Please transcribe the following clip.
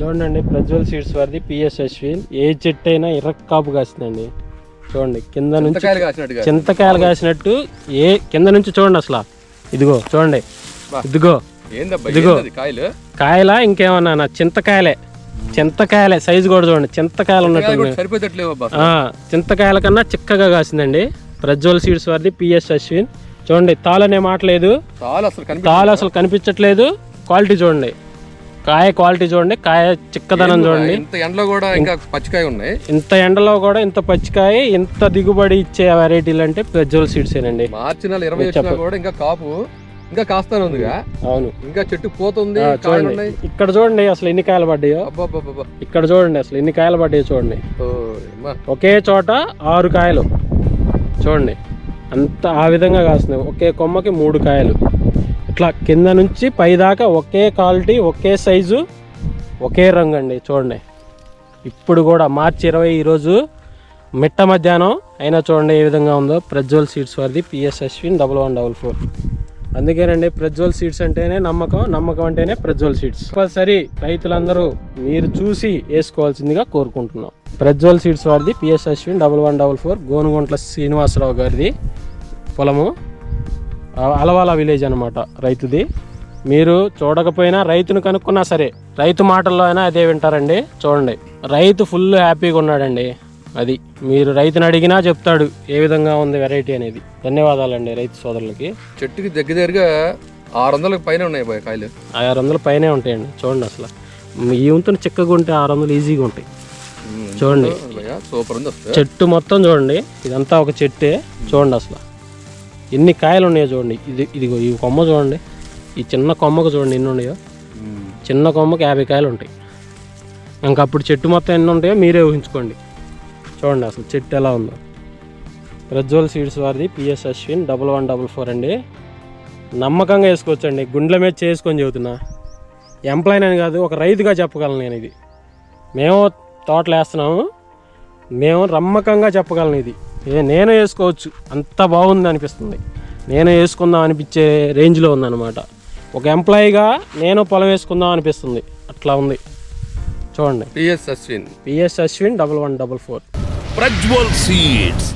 చూడండి ప్రజ్వల్ సీడ్స్ వారిది పిఎస్ అశ్విన్. ఏ చెట్టు అయినా ఇరక్కాపు కాసిందండి. చూడండి కింద నుంచి చింతకాయలు కాసినట్టు ఏ కింద నుంచి చూడండి అసలు. ఇదిగో చూడండి. ఇదిగో ఇదిగో. కాయలు? ఇంకేమన్నా నా చింతకాయలే. చింతకాయలే సైజు కూడా చూడండి. చింతకాయలు ఉన్నట్టు చింతకాయలు కన్నా చిక్కగా కాసిందండి. ప్రజ్వల్ సీడ్స్ వారిది పిఎస్ అశ్విన్. చూడండి తాళనే మాట లేదు చాలా అసలు కనిపి తాళ అసలు కనిపించట్లేదు. క్వాలిటీ చూడండి. కాయ క్వాలిటీ చూడండి కాయ చిక్కదనం చూడండి. ఇంత ఎండలో కూడా ఇంకా పచ్చికాయ ఉన్నాయి. ఇంత ఎండలో కూడా ఇంత పచ్చికాయ ఇంత దిగుబడి ఇచ్చే వెరైటీలు అంటే ప్రజ్వల్ సీడ్స్ ఏనండి. మార్చి నెల ఇరవై కూడా ఇంకా కాపు ఇంకా కాస్తానే ఉందిగా. అవును. ఇంకా చెట్టు పోతుంది చూడండి. ఇక్కడ చూడండి అసలు ఎన్ని కాయలు పడ్డాయో. ఇక్కడ చూడండి అసలు ఎన్ని కాయలు పడ్డాయో చూడండి. ఒకే చోట ఆరు కాయలు. చూడండి. అంత ఆ విధంగా కాస్తున్నాయి. ఒకే కొమ్మకి మూడు కాయలు. ఇట్లా కింద నుంచి పై దాకా ఒకే క్వాలిటీ ఒకే సైజు ఒకే రంగు అండి చూడండి. ఇప్పుడు కూడా మార్చి ఇరవై ఈరోజు మిట్ట మధ్యాహ్నం అయినా చూడండి ఏ విధంగా ఉందో. ప్రజ్వల్ సీడ్స్ వారిది P S Ashwin double one double four అందుకేనండి ప్రజ్వల్ సీడ్స్ అంటేనే నమ్మకం నమ్మకం అంటేనే ప్రజ్వల్ సీడ్స్. కంపల్సరీ రైతులందరూ మీరు చూసి వేసుకోవాల్సిందిగా కోరుకుంటున్నాం. ప్రజ్వల్ సీడ్స్ వారిది P S Ashwin double one double four Gonuguntla Srinivasarao గారిది పొలము. అలవాల విలేజ్ అనమాట రైతుది. మీరు చూడకపోయినా రైతును కనుక్కున్నా సరే రైతు మాటల్లో అయినా అదే వింటారండి. చూడండి రైతు ఫుల్ హ్యాపీగా ఉన్నాడండి. అది మీరు రైతుని అడిగినా చెప్తాడు ఏ విధంగా ఉంది వెరైటీ అనేది. ధన్యవాదాలండి రైతు సోదరులకి. చెట్టుకి దగ్గర దగ్గరగా ఆరు వందలకు పైన ఉన్నాయి కాయలు. ఆరు వందల పైనే ఉంటాయండి చూడండి అసలు. ఈ వంతున చిక్కగా ఉంటే ఆరు వందలు ఈజీగా ఉంటాయి. చూడండి. సూపర్ చెట్టు మొత్తం చూడండి ఇదంతా ఒక చెట్టే. చూడండి అసలు. ఎన్ని కాయలు ఉన్నాయో చూడండి. ఇది ఇదిగో ఈ కొమ్మ చూడండి. ఈ చిన్న కొమ్మకు చూడండి ఎన్ని ఉన్నాయో. చిన్న కొమ్మకు యాభై కాయలు ఉంటాయి. ఇంకా అప్పుడు చెట్టు మొత్తం ఎన్ని ఉంటాయో మీరే ఊహించుకోండి. చూడండి అసలు చెట్టు ఎలా ఉందో. ప్రజ్వల్ సీడ్స్ వారిది P S Ashwin double one double four అండి. నమ్మకంగా వేసుకోవచ్చండి. గుండెల మీద చేసుకొని చెబుతున్నా ఎంప్లాయ్ అని కాదు ఒక రైతుగా చెప్పగలను నేను ఇది. మేము తోటలు వేస్తున్నాము మేము నమ్మకంగా చెప్పగలను ఇది. ఏ నేను వేసుకోవచ్చు. అంత బాగుంది అనిపిస్తుంది. నేను వేసుకుందాం అనిపించే రేంజ్లో ఉందన్నమాట. ఒక ఎంప్లాయీగా నేను పొలం వేసుకుందాం అనిపిస్తుంది. అట్లా ఉంది. చూడండి. P S Ashwin. P S Ashwin double one double four. Prajwal seeds.